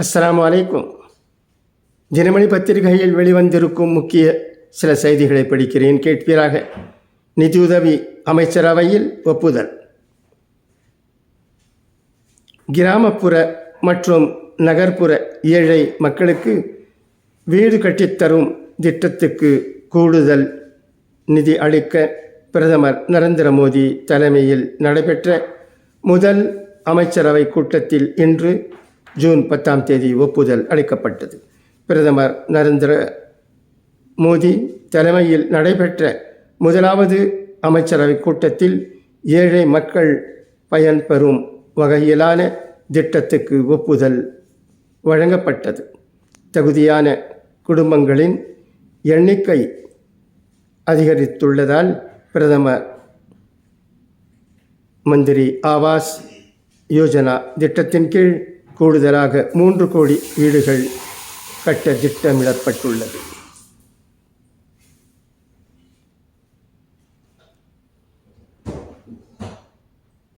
அஸ்லாம் அலைக்கும். தினமணி பத்திரிகையில் வெளிவந்திருக்கும் முக்கிய சில செய்திகளை படிக்கிறேன் கேட்பீராக. நிதியுதவி அமைச்சரவையில் ஒப்புதல். கிராமப்புற மற்றும் நகர்ப்புற ஏழை மக்களுக்கு வீடு கட்டித்தரும் திட்டத்துக்கு கூடுதல் நிதி அளிக்க பிரதமர் நரேந்திர மோடி தலைமையில் நடைபெற்ற முதல் அமைச்சரவை கூட்டத்தில் இன்று ஜூன் பத்தாம் தேதி ஒப்புதல் அளிக்கப்பட்டது. பிரதமர் நரேந்திர மோடி தலைமையில் நடைபெற்ற முதலாவது அமைச்சரவைக் கூட்டத்தில் ஏழை மக்கள் பயன்பெறும் வகையிலான திட்டத்துக்கு ஒப்புதல் வழங்கப்பட்டது. தகுதியான குடும்பங்களின் எண்ணிக்கை அதிகரித்துள்ளதால் பிரதமர் மந்திரி ஆவாஸ் யோஜனா திட்டத்தின் கீழ் கூடுதலாக மூன்று கோடி வீடுகள் கட்ட திட்டமிடப்பட்டுள்ளது.